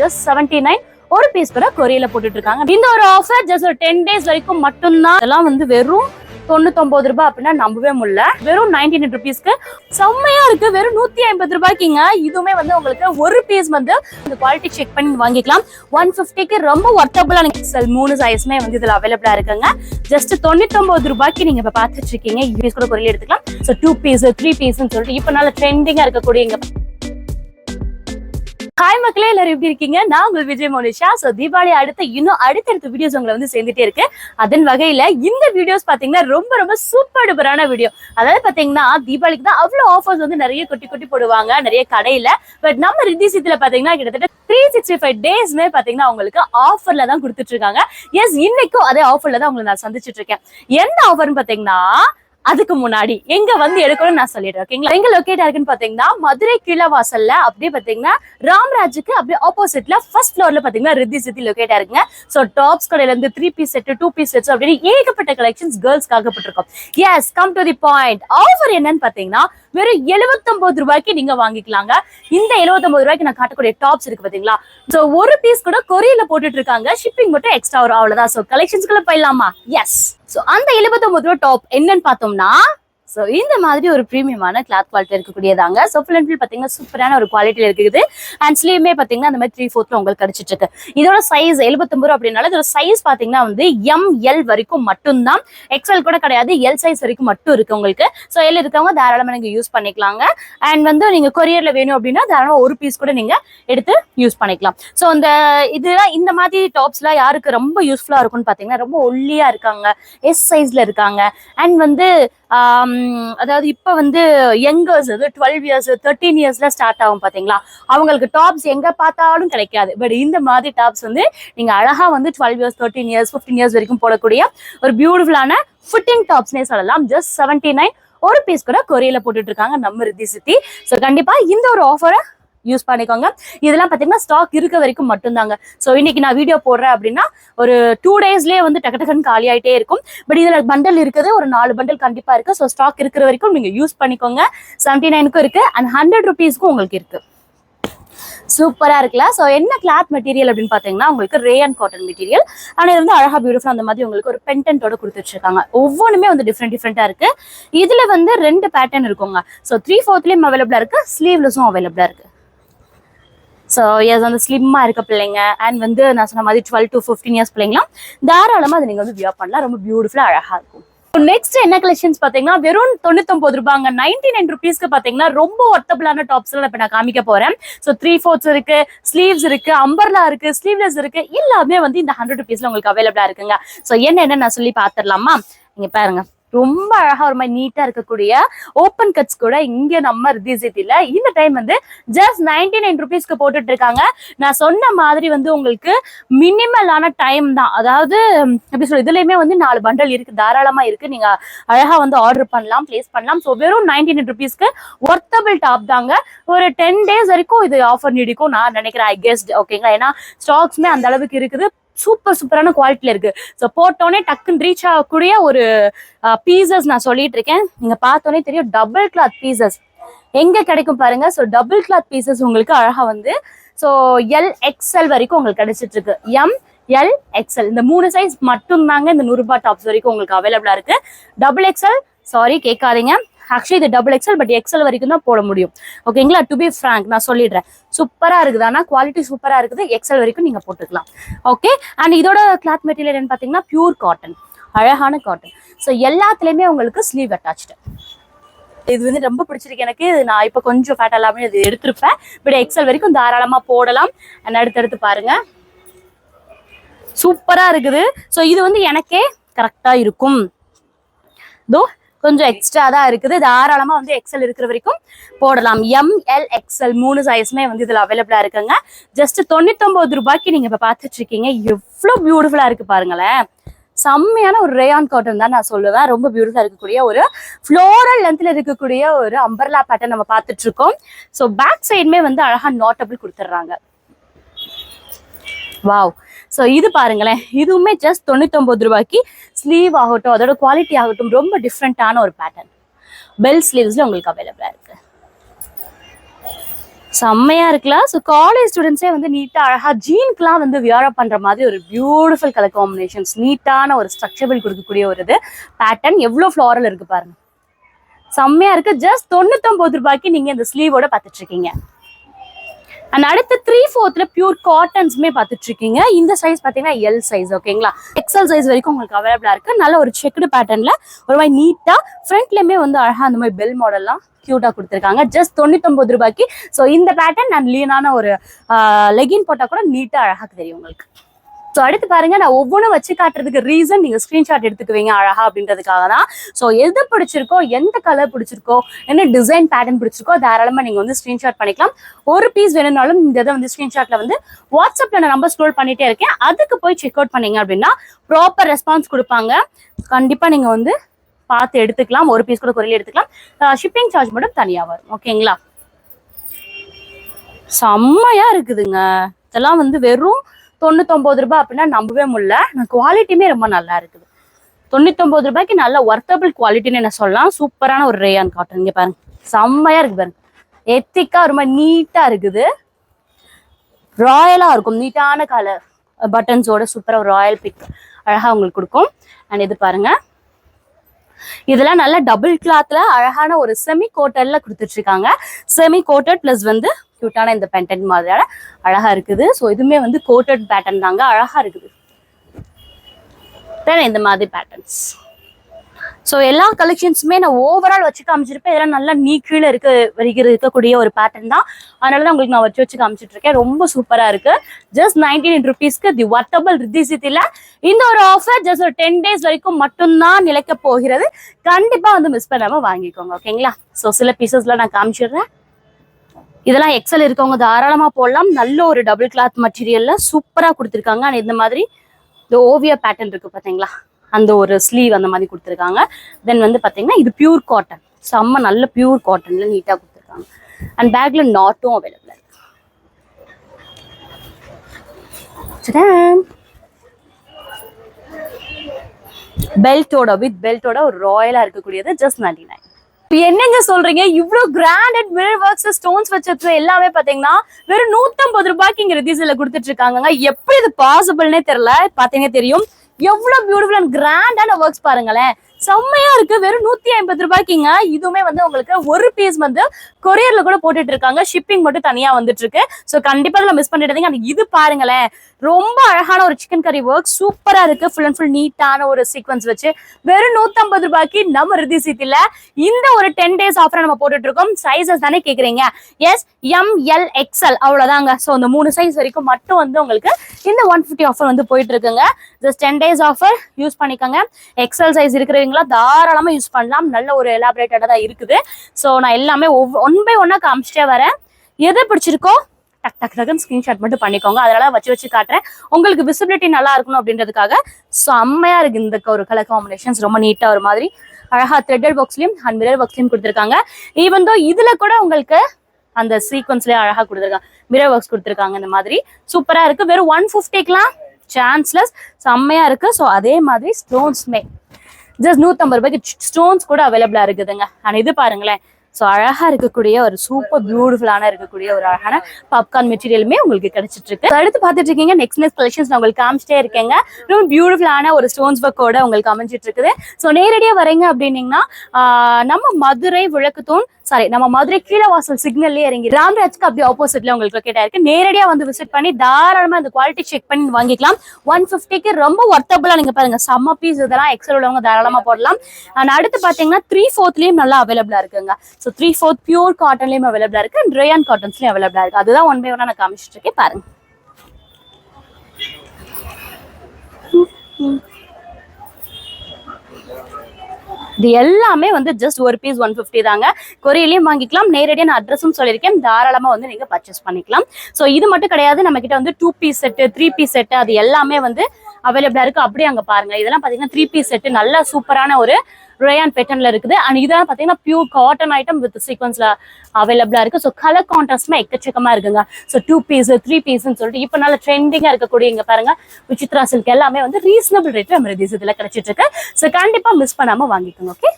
Just seventy nine ஒரு piece கூட கொரியல போட்டுட்டு இருக்காங்க இந்த ஒரு ஆஃபர் ஜஸ்ட் ஒரு டென் டேஸ் வரைக்கும் மட்டும்தான். இதெல்லாம் வந்து வெறும் தொண்ணூத்தொன்பது ரூபாய் அப்படின்னா நம்பவே முடியல. வெறும் நைன்டி நைன் ருபீஸ்க்கு செம்மையா இருக்கு. வெறும் நூத்தி ஐம்பது ரூபாய்க்குங்க. இதுவுமே வந்து உங்களுக்கு ஒரு பீஸ் வந்து இந்த குவாலிட்டி செக் பண்ணி வாங்கிக்கலாம். ஒன் பிப்டிக்கு ரொம்ப ஒர்த்தபுளான எக்ஸல் மூணு சைஸ்மே வந்து இதுல அவைலபிளா இருக்குங்க. ஜஸ்ட் தொண்ணூத்தொன்பது ரூபாய்க்கு நீங்க இப்ப பாத்துட்டு இருக்கீங்க பீஸ் கூட கொரியல எடுத்துக்கலாம். ஸோ டூ பீஸ் த்ரீ பீஸ்னு சொல்லிட்டு இப்ப நல்ல ட்ரெண்டிங்கா இருக்கக்கூடிய இங்க ஹாய் மக்களே எல்லாரும் எப்படி இருக்கீங்க? நான் உங்கள் விஜய் மோனிஷா. ஸோ தீபாவளி அடுத்து இன்னும் அடுத்தடுத்த வீடியோஸ் உங்களை வந்து சேர்ந்துட்டே இருக்கு. அதன் வகையில இந்த வீடியோஸ் பாத்தீங்கன்னா ரொம்ப ரொம்ப சூப்பர் டூப்பரான வீடியோ அதாவது பாத்தீங்கன்னா தீபாவளிக்கு தான் அவ்வளோ ஆஃபர்ஸ் வந்து நிறைய கொட்டி கொட்டி போடுவாங்க நிறைய கடையில. பட் நம்ம ரித்தி சித்துல பாத்தீங்கன்னா கிட்டத்தட்ட த்ரீ சிக்ஸ்டி ஃபைவ் டேஸ்மே பாத்தீங்கன்னா உங்களுக்கு ஆஃபர்ல தான் கொடுத்துட்டு இருக்காங்க. எஸ் இன்னைக்கும் அதே ஆஃபர்ல தான் உங்களை நான் சந்திச்சுட்டு இருக்கேன். என்ன ஆஃபர்னு பாத்தீங்கன்னா அதுக்கு முன்னாடி. எங்க வந்து எடுக்கணும்னு நான் சொல்லிடுறேன் ஓகேங்களா எங்க லொக்கேட் இருக்குன்னு பாத்தீங்கன்னா மதுரை கீழவாசல்ல அப்படியே பாத்தீங்கன்னா ராம்ராஜுக்கு அப்படியே ஆப்போசிட்ல ஃபர்ஸ்ட் ஃப்ளோர்ல பாத்தீங்கன்னா ரித்தி சித்தி லொக்கேட் இருக்குங்க. சோ டாப்ஸ் கடையில இருந்து three piece set two piece sets அப்படின்னு ஏகப்பட்ட கலெக்ஷன்ஸ் கேர்ள்ஸ்க்கு ஆகப்பட்டிருக்கும் yes come to the point offer என்னன்னு பாத்தீங்கன்னா வெறும் 79 ரூபாய்க்கு நீங்க வாங்கிக்கலாங்க. இந்த 79 ரூபாய்க்கு நான் காட்டக்கூடிய டாப்ஸ் இருக்கு பாத்தீங்களா? சோ ஒரு பீஸ் கூட கொரியர்ல போட்டுட்டு இருக்காங்க. ஷிப்பிங் மட்டும் எக்ஸ்ட்ரா வரும் அவ்வளவுதான். சோ கலெக்ஷன்ஸ்குள்ள போயிடலாமா? எஸ் சோ அந்த 79 ரூபாய் டாப் என்னன்னு பார்த்தோம்னா ஸோ இந்த மாதிரி ஒரு ப்ரீமியமான கிளாத் குவாலிட்டி இருக்கக்கூடியதாங்க. ஸோ ஃபுல் அண்ட் ஃபுல் பார்த்தீங்கன்னா சூப்பரான ஒரு குவாலிட்டியில் இருக்குது. அண்ட் ஸ்லீவ்மே பார்த்தீங்கன்னா அந்த மாதிரி த்ரீ ஃபோர்த்தில் உங்களுக்கு கிடைச்சிட்டு இருக்கு இதோட சைஸ் எழுபத்தொம்பது ரூபா அப்படின்னால இதோட சைஸ் பார்த்தீங்கன்னா வந்து எம் எல் வரைக்கும் மட்டும்தான். எக்ஸ்எல் கூட கிடையாது எல் சைஸ் வரைக்கும் மட்டும் இருக்கு உங்களுக்கு. ஸோ எல் இருக்கவங்க தாராளமாக நீங்கள் யூஸ் பண்ணிக்கலாங்க. அண்ட் வந்து நீங்கள் கொரியரில் வேணும் அப்படின்னா தாராளமாக ஒரு பீஸ் கூட நீங்கள் எடுத்து யூஸ் பண்ணிக்கலாம். ஸோ அந்த இதெல்லாம் இந்த மாதிரி டாப்ஸ்லாம் யாருக்கு ரொம்ப யூஸ்ஃபுல்லாக இருக்கும்னு பார்த்தீங்கன்னா ரொம்ப ஒல்லியாக இருக்காங்க. எஸ் சைஸில் இருக்காங்க. அண்ட் வந்து அதாவது இப்போ வந்து யங்கர்ஸ் அது டுவெல் இயர்ஸ் தேர்ட்டீன் இயர்ஸ்ல ஸ்டார்ட் ஆகும் பாத்தீங்களா? அவங்களுக்கு டாப்ஸ் எங்க பார்த்தாலும் கிடைக்காது. பட் இந்த மாதிரி டாப்ஸ் வந்து நீங்க அழகா வந்து twelve years thirteen years fifteen years வரைக்கும் போடக்கூடிய ஒரு பியூட்டிஃபுல்லான ஃபிட்டிங் டாப்ஸ்னே சொல்லலாம். ஜஸ்ட் செவன்டி நைன் ஒரு பீஸ் கூட கொரியல போட்டுட்டு இருக்காங்க நம்ம ரித்தி சித்தி. ஸோ கண்டிப்பா இந்த ஒரு ஆஃபரை யூஸ் பண்ணிக்கோங்க. இதெல்லாம் பார்த்தீங்கன்னா ஸ்டாக் இருக்க வரைக்கும் மட்டும்தாங்க. ஸோ இன்னைக்கு நான் வீடியோ போடுறேன் அப்படின்னா ஒரு டூ டேஸ்லேயே வந்து டக்கு டக்குன்னு காலி ஆகிட்டே இருக்கும். பட் இதில் பண்டல் இருக்குது ஒரு நாலு பண்டல் கண்டிப்பாக இருக்கு. ஸோ ஸ்டாக் இருக்கிற வரைக்கும் நீங்கள் யூஸ் பண்ணிக்கோங்க. செவன்டி நைனுக்கும் இருக்குது அண்ட் ஹண்ட்ரட் ருபீஸ்க்கும் உங்களுக்கு இருக்குது சூப்பராக இருக்குல்ல? ஸோ என்ன கிளாத் மெட்டீரியல் அப்படின்னு பார்த்தீங்கன்னா உங்களுக்கு ரேயன் காட்டன் மெட்டீரியல் ஆனால் இது வந்து அழகாக பியூட்டிஃபுல் அந்த மாதிரி உங்களுக்கு ஒரு பென்டென்ட்டோட கொடுத்துட்ருக்காங்க ஒவ்வொன்றுமே வந்து டிஃப்ரெண்ட் டிஃப்ரெண்ட்டாக இருக்குது இதில் வந்து ரெண்டு பேட்டர்ன் இருக்குங்க. ஸோ த்ரீ ஃபோர்த்லேயும் அவைலபிளாக இருக்குது ஸ்லீவ்லெஸும் அவைலபிளாக இருக்குது ஸோ எஸ் வந்து ஸ்லிம்மாக இருக்க பிள்ளைங்க. அண்ட் வந்து நான் சொன்ன மாதிரி டுவெல் டு ஃபிஃப்டீன் இயர்ஸ் பிள்ளைங்களாம் தாராளமாக அதை நீங்கள் வந்து வியர் பண்ணலாம். ரொம்ப பியூட்டிஃபுல்லாக அழகாக இருக்கும். நெக்ஸ்ட் என்ன கலெக்ஷன்ஸ் பாத்தீங்கன்னா வெறும் தொண்ணூத்தொன்பது ரூபாங்க நைன்டி நைன் ருபீஸ்க்கு பாத்தீங்கன்னா ரொம்ப ஒர்த்தபிளான டாப்ஸ் எல்லாம் இப்ப நான் காமிக்க போறேன். ஸோ த்ரீ ஃபோர்த்ஸ் இருக்கு ஸ்லீவ்ஸ் இருக்கு அம்பர்லா இருக்கு ஸ்லீவ்லெஸ் இருக்கு எல்லாமே வந்து இந்த ஹண்ட்ரட் ருபீஸ்ல உங்களுக்கு அவைலபிளா இருக்குங்க. ஸோ என்ன என்ன நான் சொல்லி பாத்துடலாமா நீங்க பாருங்க. ரொம்ப அழகா ஒரு மாதிரி நீட்டா இருக்கக்கூடிய ஓப்பன் கட்ஸ் கூட இங்க நம்ம ரித்தி இந்த டைம் வந்து ஜஸ்ட் நைன்டி நைன் ருபீஸ்க்கு போட்டுட்டு இருக்காங்க. நான் சொன்ன மாதிரி வந்து உங்களுக்கு மினிமலான டைம் தான். அதாவது எப்படி சொல்ற இதுலயுமே வந்து நாலு பண்டல் இருக்கு தாராளமா இருக்கு. நீங்க அழகா வந்து ஆர்டர் பண்ணலாம் பிளேஸ் பண்ணலாம். ஸோ வெறும் நைன்டி நைன் ருபீஸ்க்கு ஒர்த்தபிள் டாப் தாங்க. ஒரு டென் டேஸ் வரைக்கும் இது ஆஃபர் நீடிக்கும் நான் நினைக்கிறேன் ஐ கெஸ்ட் ஓகேங்களா ஏன்னா ஸ்டாக்ஸ்மே அந்த அளவுக்கு இருக்குது. சூப்பர் சூப்பரான குவாலிட்டியில இருக்குது ஸோ போட்டோன்னே டக்குன்னு ரீச் ஆகக்கூடிய ஒரு பீசஸ் நான் சொல்லிட்டு இருக்கேன். நீங்கள் பார்த்தோன்னே தெரியும் டபுள் கிளாத் பீசஸ் எங்கே கிடைக்கும் பாருங்க. ஸோ டபுள் கிளாத் பீசஸ் உங்களுக்கு அழகாக வந்து ஸோ எல் எக்ஸ்எல் வரைக்கும் உங்களுக்கு கிடைச்சிட்டு இருக்கு. எம் எல் எக்ஸ்எல் இந்த மூணு சைஸ் மட்டும்தாங்க இந்த நூறுபா டாப்ஸ் வரைக்கும் உங்களுக்கு அவைலபிளாக இருக்கு. டபுள் எக்ஸ்எல் சாரி கேட்காதீங்க. ஆக்சுவலி இது டபுள் எக்ஸ்எல் பட் எக்ஸல் வரைக்கும் தான் போட முடியும். ஓகேங்களா டு பி ஃப்ராங்க் நான் சொல்லிடுறேன். சூப்பராக இருக்குது. ஆனால் குவாலிட்டி சூப்பராக இருக்குது. எக்ஸ்எல் வரைக்கும் நீங்கள் போட்டுக்கலாம். ஓகே அண்ட் இதோட கிளாத் மெட்டீரியல் என்னன்னு பார்த்தீங்கன்னா பியூர் காட்டன் அழகான காட்டன் ஸோ எல்லாத்துலேயுமே உங்களுக்கு ஸ்லீவ் அட்டாச்சு இது வந்து ரொம்ப பிடிச்சிருக்கு எனக்கு. இது நான் இப்போ கொஞ்சம் ஃபேட் எல்லாமே இது எடுத்திருப்பேன். பட் எக்ஸல் வரைக்கும் தாராளமாக போடலாம். அடுத்தடுத்து பாருங்க. சூப்பராக இருக்குது. ஸோ இது வந்து எனக்கே கரெக்டாக இருக்கும். தோ கொஞ்சம் எக்ஸ்ட்ரா தான் இருக்குது. தாராளமா வந்து எக்ஸல் இருக்கிற வரைக்கும் போடலாம். எம் எல் எக்ஸ்எல் மூணு சைஸ்மே வந்து இதுல அவைலபிளா இருக்குங்க. ஜஸ்ட் தொண்ணூத்தொம்பது ரூபாய்க்கு நீங்க இப்ப பார்த்துட்டு இருக்கீங்க எவ்வளவு பியூட்டிஃபுல்லா இருக்கு பாருங்களேன். செம்மையான ஒரு ரேயான் காட்டன் தான் நான் சொல்லுவேன். ரொம்ப பியூட்டிஃபுல்லா இருக்கக்கூடிய ஒரு ஃப்ளோரல் லென்த்ல இருக்கக்கூடிய ஒரு அம்பர்லா பேட்டர்ன் நம்ம பார்த்துட்டு இருக்கோம் ஸோ பேக் சைடுமே வந்து அழகா நோட்டபிள் கொடுத்துட்றாங்க. வாவ் ஸோ இது பாருங்களேன். இதுவுமே ஜஸ்ட் தொண்ணூத்தொம்பது ரூபாய்க்கு ஸ்லீவ் ஆகட்டும் அதோட குவாலிட்டி ஆகட்டும் ரொம்ப டிஃப்ரெண்ட்டான ஒரு பேட்டர்ன் பெல் ஸ்லீவ்ஸ்ல உங்களுக்கு அவைலபிளா இருக்கு. செம்மையா இருக்குல்ல? ஸோ காலேஜ் ஸ்டூடெண்ட்ஸே வந்து நீட்டா அழகா ஜீன்க்குலாம் வந்து வியரப் பண்ற மாதிரி ஒரு பியூட்டிஃபுல் கலர் காம்பினேஷன்ஸ் நீட்டான ஒரு ஸ்ட்ரக்சபிள் கொடுக்கக்கூடிய ஒரு இது பேட்டர்ன் எவ்வளோ ஃப்ளாரல் இருக்கு பாருங்க. செம்மையா இருக்கு. ஜஸ்ட் தொண்ணூத்தொம்பது ரூபாய்க்கு நீங்க இந்த ஸ்லீவோட பார்த்துட்ருக்கீங்க அண்ட் அடுத்து த்ரீ ஃபோர்த்ல பியூர் காட்டன்ஸுமே பார்த்துட்டு இருக்கீங்க இந்த சைஸ் பார்த்தீங்கன்னா எல் சைஸ் ஓகேங்களா எக்ஸல் சைஸ் வரைக்கும் உங்களுக்கு அவைலபிளா இருக்கு. நல்ல ஒரு செக்குடு பேட்டர்ன்ல ஒரு மாதிரி நீட்டா ஃப்ரண்ட்லயுமே வந்து அழகா அந்த மாதிரி பெல் மாடல்லாம் க்யூட்டாக கொடுத்துருக்காங்க. ஜஸ்ட் தொண்ணூத்தொன்பது ரூபாய்க்கு. ஸோ இந்த பேட்டர்ன் அண்ட் லீனான ஒரு லெகின் போட்டா கூட நீட்டா அழகா தெரியும் உங்களுக்கு. ஸோ அடுத்து பாருங்க நான் ஒவ்வொன்றும் வச்சு காட்டுறதுக்கு ரீசன் நீங்க ஸ்கிரீன்ஷாட் எடுத்துக்குவீங்க அழகா அப்படின்றதுக்காக தான். ஸோ எது பிடிச்சிருக்கோ எந்த கலர் பிடிச்சிருக்கோ என்ன டிசைன் பேட்டர்ன் பிடிச்சிருக்கோ தாராளமா நீங்க வந்து ஸ்கிரீன்ஷாட் பண்ணிக்கலாம். ஒரு பீஸ் வேணும்னாலும் இந்த இதை வந்து ஸ்கிரீன்ஷாட்ல வந்து வாட்ஸ்அப்ல நான் நம்பர் ஸ்க்ரோல் பண்ணிட்டே இருக்கேன். அதுக்கு போய் செக் அவுட் பண்ணீங்க அப்படின்னா ப்ராப்பர் ரெஸ்பான்ஸ் கொடுப்பாங்க. கண்டிப்பா நீங்க வந்து பார்த்து எடுத்துக்கலாம். ஒரு பீஸ் கூட குறையில எடுத்துக்கலாம். ஷிப்பிங் சார்ஜ் மட்டும் தனியாக வரும். ஓகேங்களா செம்மையா இருக்குதுங்க. இதெல்லாம் வந்து வெறும் தொண்ணூத்தொம்பது ரூபாய் அப்படின்னா நம்பவே முடியல. குவாலிட்டியுமே ரொம்ப நல்லா இருக்குது. தொண்ணூத்தொம்பது ரூபாய்க்கு நல்ல ஒர்த்தபிள் குவாலிட்டின்னு என்ன சொல்லலாம்? சூப்பரான ஒரு ரேயான் காட்டன் இங்க பாருங்க. செம்மையா இருக்கு பாருங்க. எத்திக்கா ரொம்ப நீட்டா இருக்குது. ராயலா இருக்கும். நீட்டான கலர் பட்டன்ஸோட சூப்பரா ஒரு ராயல் பிக் அழகா உங்களுக்கு கொடுக்கும். அண்ட் இது பாருங்க. இதெல்லாம் நல்லா டபுள் கிளாத்ல அழகான ஒரு செமி கோட்டர்ல கொடுத்துட்டு இருக்காங்க. செமி கோட்டர் பிளஸ் வந்து க்யூட்டான இந்த பென்டன் மாதிரியான அழகா இருக்குது. ஸோ இதுவுமே வந்து கோட்டட் பேட்டர்ன் தாங்க. அழகா இருக்குது. இந்த மாதிரி பேட்டர்ன்ஸ் ஸோ எல்லா கலெக்ஷன்ஸுமே நான் ஓவரால் வச்சு காமிச்சிருப்பேன். இதெல்லாம் நல்லா நீ கீழே இருக்க வரைக்கிற இருக்கக்கூடிய ஒரு பேட்டர்ன் தான். அதனால தான் உங்களுக்கு நான் வச்சு வச்சு காமிச்சிட்டு இருக்கேன் ரொம்ப சூப்பரா இருக்கு. ஜஸ்ட் நைன்டீன் ருபீஸ்க்கு தி வர்த்தபிள் ரித்திசித்தில இந்த ஒரு ஆஃபர் ஜஸ்ட் ஒரு டென் டேஸ் வரைக்கும் மட்டும்தான் நிலைக்க போகிறது. கண்டிப்பா வந்து மிஸ் பண்ணாம வாங்கிக்கோங்க. ஓகேங்களா ஸோ சில பீசஸ்லாம் நான் காமிச்சிடுறேன். இதெல்லாம் எக்ஸல் இருக்கவங்க தாராளமாக போடலாம். நல்ல ஒரு டபுள் கிளாத் மெட்டீரியல்ல சூப்பராக கொடுத்துருக்காங்க. அண்ட் இந்த மாதிரி இந்த ஓவிய பேட்டர்ன் இருக்கு பார்த்தீங்களா அந்த ஒரு ஸ்லீவ் அந்த மாதிரி கொடுத்துருக்காங்க. தென் வந்து பார்த்தீங்கன்னா இது பியூர் காட்டன் செம்ம நல்ல பியூர் காட்டன்ல நீட்டாக கொடுத்துருக்காங்க. அண்ட் பேக்ல நாட்டும் அவைலபிள் இருக்கு. பெல்ட்டோட வித் பெல்ட்டோட ஒரு ராயலாக இருக்கக்கூடியது ஜஸ்ட் நைன்டி நைன் என்னங்க சொல்றீங்க? இவ்ளோ கிராண்டட் மிரர் ஒர்க்ஸ் ஸ்டோன்ஸ் வச்சது எல்லாமே பாத்தீங்கன்னா வெறும் நூத்தம்பது ரூபாய்க்கு இங்க ரிதீஸ்ல கொடுத்துட்டு இருக்காங்க எப்படி இது பாசிபிள்னே தெரியல. பாத்தீங்க தெரியும். எவ்வளவு பியூட்டிஃபுல் அண்ட் கிராண்டான ஒர்க்ஸ் பாருங்களேன். செம்மையா இருக்கு. வெறும் நூத்தி ஐம்பது ரூபாய்க்குங்க. இதுவுமே வந்து உங்களுக்கு ஒரு பீஸ் வந்து கொரியர்ல கூட போட்டுட்டு இருக்காங்க. ஷிப்பிங் மட்டும் தனியா வந்துட்டு இருக்கு. சோ கண்டிப்பா இதுல மிஸ் பண்ணிடுறீங்க இது பாருங்களேன். ரொம்ப அழகான ஒரு சிக்கன் கறி ஒர்க் சூப்பரா இருக்கு. ஃபுல் அண்ட் ஃபுல் நீட்டான ஒரு சீக்வன்ஸ் வச்சு. வெறும் நூத்தம்பது ரூபாய்க்கு நம்ம ரிதி சீத்தில இந்த ஒரு டென் டேஸ் ஆஃபர் நம்ம போட்டுட்டு இருக்கோம். சைசஸ் தானே கேக்குறீங்க? எஸ் எம் எல் எக்ஸ்எல் அவ்வளவுதாங்க. ஸோ இந்த மூணு சைஸ் வரைக்கும் மட்டும் வந்து உங்களுக்கு இந்த ஒன் ஃபிஃப்டி ஆஃபர் வந்து போயிட்டு இருக்குங்க. Just ten days offer use பண்ணிக்கோங்க. எக்ஸ்எல் சைஸ் இருக்கிறவங்களா தாராளமா யூஸ் பண்ணலாம். நல்ல ஒரு எலாபரேட்டடாக தான் இருக்குது. ஸோ நான் எல்லாமே ஒன் பை ஒன்னா காமிச்சிட்டே வரேன். எது பிடிச்சிருக்கோ டக் டக் டக்குன்னு ஸ்கிரீன்ஷாட் மட்டும் பண்ணிக்கோங்க. அதனால வச்சு வச்சு காட்டுறேன். உங்களுக்கு விசிபிலிட்டி நல்லா இருக்கணும் அப்படின்றதுக்காக செம்மையா இருக்கு இந்த ஒரு கலர் காம்பினேஷன்ஸ் ரொம்ப நீட்டா ஒரு மாதிரி. அழகா த்ரெட்டட் பாக்ஸ்லயும் அண்ட் மிரர் பாக்ஸ்லயும் கொடுத்துருக்காங்க. ஈவன் தோ இதுல கூட உங்களுக்கு அந்த சீக்வன்ஸ்லயே அழகா கொடுத்துருக்காங்க. மிரர் பாக்ஸ் கொடுத்துருக்காங்க இந்த மாதிரி. சூப்பரா இருக்கு. வெறும் ஒன் ஃபிஃப்டிக்கெலாம் சான்ஸ்லெஸ் செம்மையா இருக்கு. ஸோ அதே மாதிரி ஸ்டோன்ஸ்மே ஜஸ்ட் நூற்றம்பது ரூபாய்க்கு ஸ்டோன்ஸ் கூட அவைலபிளாக இருக்குதுங்க. ஆனால் இது பாருங்களேன். ஸோ அழகா இருக்கக்கூடிய ஒரு சூப்பர் பியூட்டிஃபுல்லான இருக்கக்கூடிய ஒரு அழகான பாப்கார்ன் மெட்டீரியலுமே உங்களுக்கு கிடைச்சிட்டு இருக்கு அடுத்து பார்த்துட்டு இருக்கீங்க நெக்ஸ்ட் நெக்ஸ்ட் கலெக்ஷன்ஸ் நான் உங்களுக்கு காமிச்சிட்டே இருக்கேங்க. ரொம்ப பியூட்டிஃபுல்லான ஒரு ஸ்டோன்ஸ் ஒர்க்கோட உங்களுக்கு அமைஞ்சிட்டு இருக்குது ஸோ நேரடியாக வரீங்க அப்படின்னீங்கன்னா நம்ம மதுரை விளக்குத்தூண் சாரி நம்ம மதுரை கீழவாசல் சிக்னல்லே இறங்கி ராம்ராஜ்க்கு அப்படி ஆப்போசிட்ல உங்களுக்கு லொக்கேட் இருக்கு. நேரடியா வந்து விசிட் பண்ணி தாராளமா இந்த குவாலிட்டி செக் பண்ணி வாங்கிக்கலாம். ஒன் ஃபிஃப்டிக்கு ரொம்ப ஒர்த்தபிளா நீங்க பாருங்க. செம்ம பீஸ் இதெல்லாம் எக்ஸல் உள்ளவங்க தாராளமா போடலாம். அண்ட் அடுத்து பாத்தீங்கன்னா த்ரீ ஃபோர்த்லயும் நல்லா அவைலபிளா இருக்குங்க. ஸோ த்ரீ ஃபோர்த் பியூர் காட்டன்லயும் அவைலபிளா இருக்கு. அண்ட் ரேயான் காட்டன்ஸ்லையும் அவைலபிளாக இருக்குது அதுதான் ஒன் பை ஒன்னா நான் காமிச்சிட்டு இருக்கேன். பாருங்க. இது எல்லாமே வந்து ஜஸ்ட் ஒரு பீஸ் ஒன் ஃபிஃப்டி தாங்க. கொரியலையும் வாங்கிக்கலாம். நேரடியாக நான் அட்ரஸும் சொல்லியிருக்கேன். தாராளமாக வந்து நீங்கள் பர்ச்சேஸ் பண்ணிக்கலாம். ஸோ இது மட்டும் கிடையாது. நம்ம கிட்ட வந்து two piece set three piece set அது எல்லாமே வந்து அவைலபிளா இருக்கு. அப்படியே அங்க பாருங்க. இதெல்லாம் பாத்தீங்கன்னா த்ரீ பீஸ் செட்டு நல்லா சூப்பரான ஒரு ரேயான் பேட்டர்ன்ல இருக்குது. அண்ட் இதெல்லாம் பாத்தீங்கன்னா பியூர் காட்டன் ஐட்டம் வித் சீக்வன்ஸ்ல அவைலபிளா இருக்கு. ஸோ கலர் கான்ட்ராஸ்ட்மே எக்கச்சக்கமா இருக்குங்க. ஸோ டூ பீஸ் த்ரீ பீஸ்ன்னு சொல்லிட்டு இப்போ நல்ல ட்ரெண்டிங்கா இருக்கக்கூடிய இங்க பாருங்க. விசித்ரா சில்க் எல்லாமே வந்து ரீசனபிள் ரேட்ல நம்ம இதுல கிடைச்சிட்டு இருக்கு. ஸோ கண்டிப்பா மிஸ் பண்ணாம வாங்கிக்கோங்க ஓகே